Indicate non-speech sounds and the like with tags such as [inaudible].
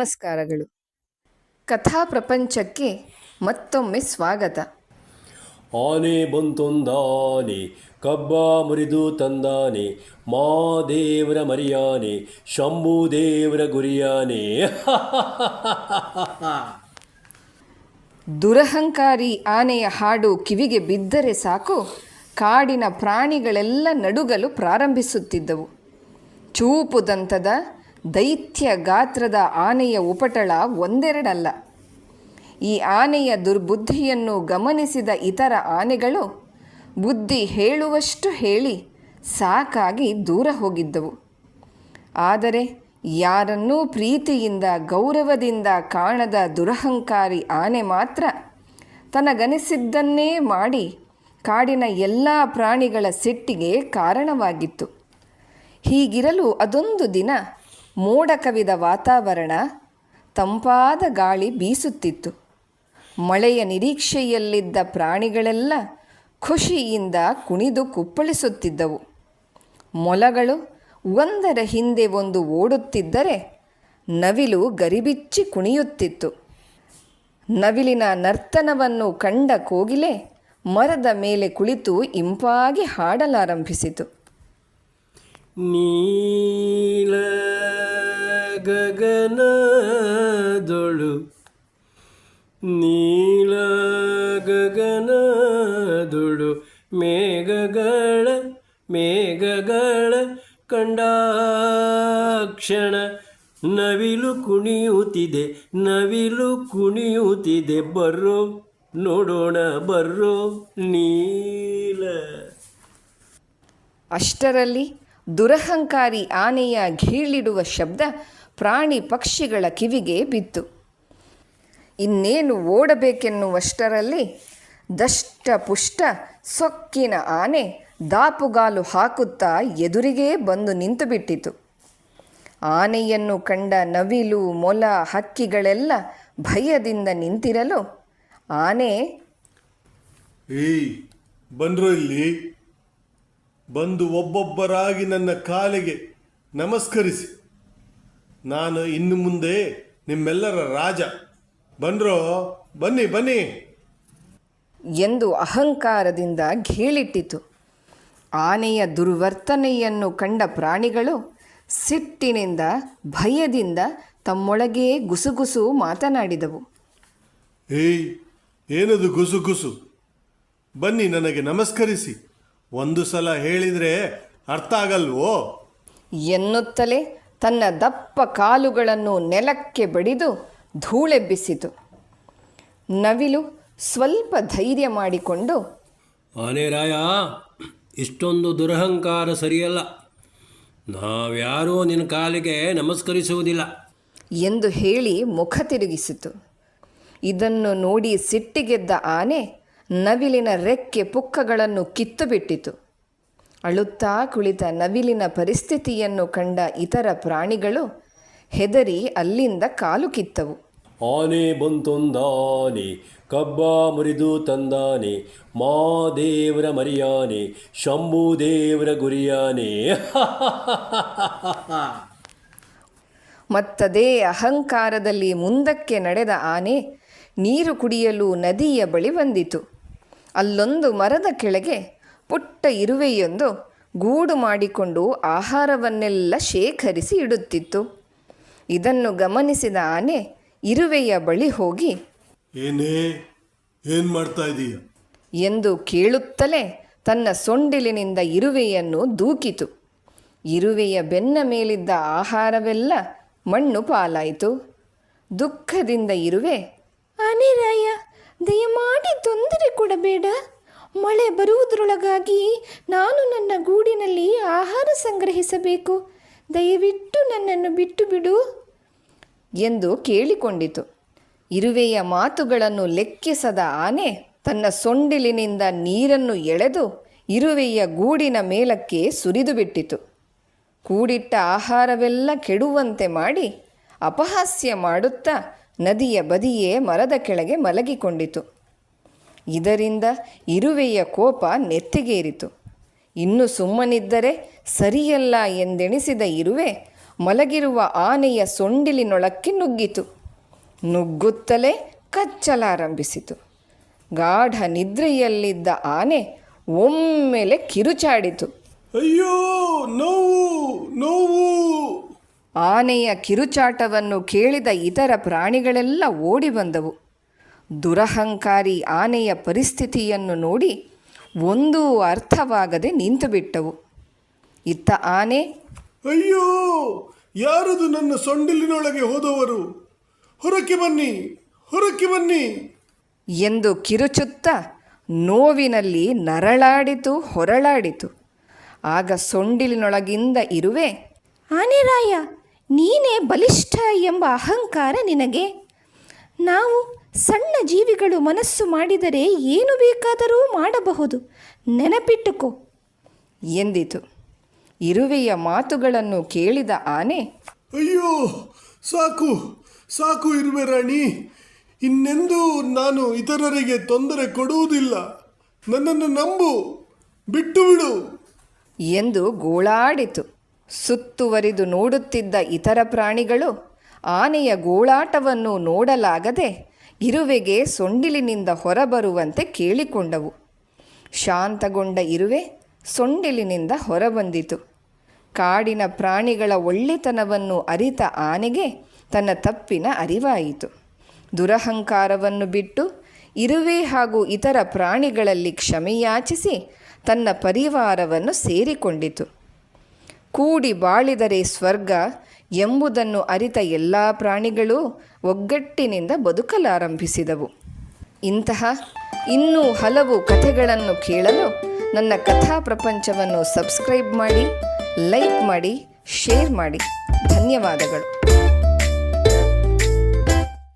ನಮಸ್ಕಾರಗಳು. ಕಥಾ ಪ್ರಪಂಚಕ್ಕೆ ಮತ್ತೊಮ್ಮೆ ಸ್ವಾಗತ. ಆನೆ ಬಂತೊಂದಾನೆ ಕಬ್ಬ ಮುರಿದು ತಂದಾನೆ ಮಾ ದೇವರ ಮರಿಯಾನೆ ಶಂಭು ದೇವರ ಗುರಿಯಾನೆ. [laughs] ದುರಹಂಕಾರಿ ಆನೆಯ ಹಾಡು ಕಿವಿಗೆ ಬಿದ್ದರೆ ಸಾಕು ಕಾಡಿನ ಪ್ರಾಣಿಗಳೆಲ್ಲ ನಡುಗಲು ಪ್ರಾರಂಭಿಸುತ್ತಿದ್ದವು. ಚೂಪು ದಂತದ ದೈತ್ಯ ಗಾತ್ರದ ಆನೆಯ ಉಪಟಳ ಒಂದೆರಡಲ್ಲ. ಈ ಆನೆಯ ದುರ್ಬುದ್ಧಿಯನ್ನು ಗಮನಿಸಿದ ಇತರ ಆನೆಗಳು ಬುದ್ಧಿ ಹೇಳುವಷ್ಟು ಹೇಳಿ ಸಾಕಾಗಿ ದೂರ ಹೋಗಿದ್ದವು. ಆದರೆ ಯಾರನ್ನೂ ಪ್ರೀತಿಯಿಂದ ಗೌರವದಿಂದ ಕಾಣದ ದುರಹಂಕಾರಿ ಆನೆ ಮಾತ್ರ ತನಗನಿಸಿದ್ದನ್ನೇ ಮಾಡಿ ಕಾಡಿನ ಎಲ್ಲ ಪ್ರಾಣಿಗಳ ಸಿಟ್ಟಿಗೆ ಕಾರಣವಾಗಿತ್ತು. ಹೀಗಿರಲು ಅದೊಂದು ದಿನ ಮೋಡ ಕವಿದ ವಾತಾವರಣ ತಂಪಾದ ಗಾಳಿ ಬೀಸುತ್ತಿತ್ತು. ಮಳೆಯ ನಿರೀಕ್ಷೆಯಲ್ಲಿದ್ದ ಪ್ರಾಣಿಗಳೆಲ್ಲ ಖುಷಿಯಿಂದ ಕುಣಿದು ಕುಪ್ಪಳಿಸುತ್ತಿದ್ದವು. ಮೊಲಗಳು ಒಂದರ ಹಿಂದೆ ಒಂದು ಓಡುತ್ತಿದ್ದರೆ ನವಿಲು ಗರಿಬಿಚ್ಚಿ ಕುಣಿಯುತ್ತಿತ್ತು. ನವಿಲಿನ ನರ್ತನವನ್ನು ಕಂಡ ಕೋಗಿಲೆ ಮರದ ಮೇಲೆ ಕುಳಿತು ಇಂಪಾಗಿ ಹಾಡಲಾರಂಭಿಸಿತು. ನೀಲ ಗಗನದೊಳು ನೀಲ ಗಗನದೊಳು ಮೇಘಗಳ ಮೇಘಗಳ ಕಂಡಾಕ್ಷಣ ನವಿಲು ಕುಣಿಯುತ್ತಿದೆ ನವಿಲು ಕುಣಿಯುತ್ತಿದೆ. ಬರ್ರೋ, ನೋಡೋಣ, ಬರ್ರೋ, ನೀಲ. ಅಷ್ಟರಲ್ಲಿ ದುರಹಂಕಾರಿ ಆನೆಯ ಘೀಳಿಡುವ ಶಬ್ದ ಪ್ರಾಣಿ ಪಕ್ಷಿಗಳ ಕಿವಿಗೆ ಬಿತ್ತು. ಇನ್ನೇನು ಓಡಬೇಕೆನ್ನುವಷ್ಟರಲ್ಲಿ ದಷ್ಟ ಪುಷ್ಟ ಸೊಕ್ಕಿನ ಆನೆ ದಾಪುಗಾಲು ಹಾಕುತ್ತಾ ಎದುರಿಗೇ ಬಂದು ನಿಂತುಬಿಟ್ಟಿತು. ಆನೆಯನ್ನು ಕಂಡ ನವಿಲು, ಮೊಲ, ಹಕ್ಕಿಗಳೆಲ್ಲ ಭಯದಿಂದ ನಿಂತಿರಲು ಆನೆ ಏಯ್, ಬಂದ್ರು ಇಲ್ಲಿ? ಬಂದು ಒಬ್ಬೊಬ್ಬರಾಗಿ ನನ್ನ ಕಾಲಿಗೆ ನಮಸ್ಕರಿಸಿ. ನಾನು ಇನ್ನು ಮುಂದೆ ನಿಮ್ಮೆಲ್ಲರ ರಾಜ. ಬನ್ರೋ ಬನ್ನಿ ಬನ್ನಿ. ಎಂದು ಅಹಂಕಾರದಿಂದ ಘೇಳಿಟ್ಟಿತು. ಆನೆಯ ದುರ್ವರ್ತನೆಯನ್ನು ಕಂಡ ಪ್ರಾಣಿಗಳು ಸಿಟ್ಟಿನಿಂದ ಭಯದಿಂದ ತಮ್ಮೊಳಗೇ ಗುಸುಗುಸು ಮಾತನಾಡಿದವು. ಏಯ್ ಏನದು ಗುಸುಗುಸು? ಗುಸು ಬನ್ನಿ ನನಗೆ ನಮಸ್ಕರಿಸಿ. ಒಂದು ಸಲ ಹೇಳಿದರೆ ಅರ್ಥ ಆಗಲ್ವೋ? ಎನ್ನುತ್ತಲೇ ತನ್ನ ದಪ್ಪ ಕಾಲುಗಳನ್ನು ನೆಲಕ್ಕೆ ಬಡಿದು ಧೂಳೆಬ್ಬಿಸಿತು ನವಿಲು ಸ್ವಲ್ಪ ಧೈರ್ಯ ಮಾಡಿಕೊಂಡು ಆನೆ ರಾಯ ಇಷ್ಟೊಂದು ದುರಹಂಕಾರ ಸರಿಯಲ್ಲ. ನಾವ್ಯಾರೂ ನಿನ್ನ ಕಾಲಿಗೆ ನಮಸ್ಕರಿಸುವುದಿಲ್ಲ. ಎಂದು ಹೇಳಿ ಮುಖ ತಿರುಗಿಸಿತು. ಇದನ್ನು ನೋಡಿ ಸಿಟ್ಟಿಗೆದ್ದ ಆನೆ ನವಿಲಿನ ರೆಕ್ಕೆ ಪುಕ್ಕಗಳನ್ನು ಕಿತ್ತು ಬಿಟ್ಟಿತು ಅಳುತ್ತಾ ಕುಳಿತ ನವಿಲಿನ ಪರಿಸ್ಥಿತಿಯನ್ನು ಕಂಡ ಇತರ ಪ್ರಾಣಿಗಳು ಹೆದರಿ ಅಲ್ಲಿಂದ ಕಾಲು ಕಿತ್ತವು. ಆನೆ ಬಂತೊಂದಾನೆ ಕಬ್ಬ ಮುರಿದು ತಂದಾನೆ ಮಾ ದೇವರ ಮರಿಯಾನೆ ಶಂಭು ದೇವರ ಗುರಿಯಾನೆ. [laughs] ಮತ್ತದೇ ಅಹಂಕಾರದಲ್ಲಿ ಮುಂದಕ್ಕೆ ನಡೆದ ಆನೆ ನೀರು ಕುಡಿಯಲು ನದಿಯ ಬಳಿ ಬಂದಿತು. ಅಲ್ಲೊಂದು ಮರದ ಕೆಳಗೆ ಪುಟ್ಟ ಇರುವೆಯೊಂದು ಗೂಡು ಮಾಡಿಕೊಂಡು ಆಹಾರವನ್ನೆಲ್ಲ ಶೇಖರಿಸಿ ಇಡುತ್ತಿತ್ತು. ಇದನ್ನು ಗಮನಿಸಿದ ಆನೆ ಇರುವೆಯ ಬಳಿ ಹೋಗಿ ಏನೇ ಏನ್ ಮಾಡ್ತಾ ಇದೀಯ? ಎಂದು ಕೇಳುತ್ತಲೇ ತನ್ನ ಸೊಂಡಿಲಿನಿಂದ ಇರುವೆಯನ್ನು ದೂಕಿತು. ಇರುವೆಯ ಬೆನ್ನ ಮೇಲಿದ್ದ ಆಹಾರವೆಲ್ಲ ಮಣ್ಣು ಪಾಲಾಯಿತು. ದುಃಖದಿಂದ ಇರುವೆ ಅನಿರಾಯ ಮಳೆ ಬರುವುದರೊಳಗಾಗಿ ನಾನು ನನ್ನ ಗೂಡಿನಲ್ಲಿ ಆಹಾರ ಸಂಗ್ರಹಿಸಬೇಕು. ದಯವಿಟ್ಟು ನನ್ನನ್ನು ಬಿಟ್ಟು ಬಿಡು ಎಂದು ಕೇಳಿಕೊಂಡಿತು. ಇರುವೆಯ ಮಾತುಗಳನ್ನು ಲೆಕ್ಕಿಸದ ಆನೆ ತನ್ನ ಸೊಂಡಿಲಿನಿಂದ ನೀರನ್ನು ಎಳೆದು ಇರುವೆಯ ಗೂಡಿನ ಮೇಲಕ್ಕೆ ಸುರಿದು ಬಿಟ್ಟಿತು ಕೂಡಿಟ್ಟ ಆಹಾರವೆಲ್ಲ ಕೆಡುವಂತೆ ಮಾಡಿ ಅಪಹಾಸ್ಯ ಮಾಡುತ್ತಾ ನದಿಯ ಬದಿಯೇ ಮರದ ಕೆಳಗೆ ಮಲಗಿಕೊಂಡಿತು. ಇದರಿಂದ ಇರುವೆಯ ಕೋಪ ನೆತ್ತಿಗೇರಿತು. ಇನ್ನು ಸುಮ್ಮನಿದ್ದರೆ ಸರಿಯಲ್ಲ ಎಂದೆಣಿಸಿದ ಇರುವೆ ಮಲಗಿರುವ ಆನೆಯ ಸೊಂಡಿಲಿನೊಳಕ್ಕೆ ನುಗ್ಗಿತು. ನುಗ್ಗುತ್ತಲೇ ಕಚ್ಚಲಾರಂಭಿಸಿತು. ಗಾಢ ನಿದ್ರೆಯಲ್ಲಿದ್ದ ಆನೆ ಒಮ್ಮೆಲೆ ಕಿರುಚಾಡಿತು. ಅಯ್ಯೋ ನೋವು ನೋವು. ಆನೆಯ ಕಿರುಚಾಟವನ್ನು ಕೇಳಿದ ಇತರ ಪ್ರಾಣಿಗಳೆಲ್ಲ ಓಡಿ ಬಂದವು. ದುರಹಂಕಾರಿ ಆನೆಯ ಪರಿಸ್ಥಿತಿಯನ್ನು ನೋಡಿ ಒಂದೂ ಅರ್ಥವಾಗದೆ ನಿಂತುಬಿಟ್ಟವು. ಇತ್ತ ಆನೆ ಅಯ್ಯೋ ಯಾರದು ನನ್ನ ಸೊಂಡಿಲಿನೊಳಗೆ ಹೋದವರು? ಹೊರಕ್ಕೆ ಬನ್ನಿ ಹೊರಕ್ಕೆ ಬನ್ನಿ. ಎಂದು ಕಿರುಚುತ್ತ ನೋವಿನಲ್ಲಿ ನರಳಾಡಿತು ಹೊರಳಾಡಿತು. ಆಗ ಸೊಂಡಿಲಿನೊಳಗಿಂದ ಇರುವೆ ಆನೆರಾಯ ನೀನೇ ಬಲಿಷ್ಠ ಎಂಬ ಅಹಂಕಾರ ನಿನಗೆ. ನಾವು ಸಣ್ಣ ಜೀವಿಗಳು ಮನಸ್ಸು ಮಾಡಿದರೆ ಏನು ಬೇಕಾದರೂ ಮಾಡಬಹುದು. ನೆನಪಿಟ್ಟುಕೋ. ಎಂದಿತು. ಇರುವೆಯ ಮಾತುಗಳನ್ನು ಕೇಳಿದ ಆನೆ ಅಯ್ಯೋ ಸಾಕು ಸಾಕು ಇರುವೆ ರಾಣಿ. ಇನ್ನೆಂದೂ ನಾನು ಇತರರಿಗೆ ತೊಂದರೆ ಕೊಡುವುದಿಲ್ಲ. ನನ್ನನ್ನು ನಂಬು ಬಿಟ್ಟು ಬಿಡು. ಎಂದು ಗೋಳಾಡಿತು. ಸುತ್ತುವರಿದು ನೋಡುತ್ತಿದ್ದ ಇತರ ಪ್ರಾಣಿಗಳು ಆನೆಯ ಗೋಳಾಟವನ್ನು ನೋಡಲಾಗದೆ ಇರುವೆಗೆ ಸೊಂಡಿಲಿನಿಂದ ಹೊರಬರುವಂತೆ ಕೇಳಿಕೊಂಡವು. ಶಾಂತಗೊಂಡ ಇರುವೆ ಸೊಂಡಿಲಿನಿಂದ ಹೊರಬಂದಿತು. ಕಾಡಿನ ಪ್ರಾಣಿಗಳ ಒಳ್ಳೆತನವನ್ನು ಅರಿತ ಆನೆಗೆ ತನ್ನ ತಪ್ಪಿನ ಅರಿವಾಯಿತು. ದುರಹಂಕಾರವನ್ನು ಬಿಟ್ಟು ಇರುವೆ ಹಾಗೂ ಇತರ ಪ್ರಾಣಿಗಳಲ್ಲಿ ಕ್ಷಮೆಯಾಚಿಸಿ ತನ್ನ ಪರಿವಾರವನ್ನು ಸೇರಿಕೊಂಡಿತು. ಕೂಡಿ ಬಾಳಿದರೆ ಸ್ವರ್ಗ ಎಂಬುದನ್ನು ಅರಿತ ಎಲ್ಲ ಪ್ರಾಣಿಗಳು ಒಗ್ಗಟ್ಟಿನಿಂದ ಬದುಕಲಾರಂಭಿಸಿದವು. ಇಂತಹ ಇನ್ನೂ ಹಲವು ಕಥೆಗಳನ್ನು ಕೇಳಲು ನನ್ನ ಕಥಾ ಪ್ರಪಂಚವನ್ನು ಸಬ್ಸ್ಕ್ರೈಬ್ ಮಾಡಿ, ಲೈಕ್ ಮಾಡಿ, ಶೇರ್ ಮಾಡಿ. ಧನ್ಯವಾದಗಳು.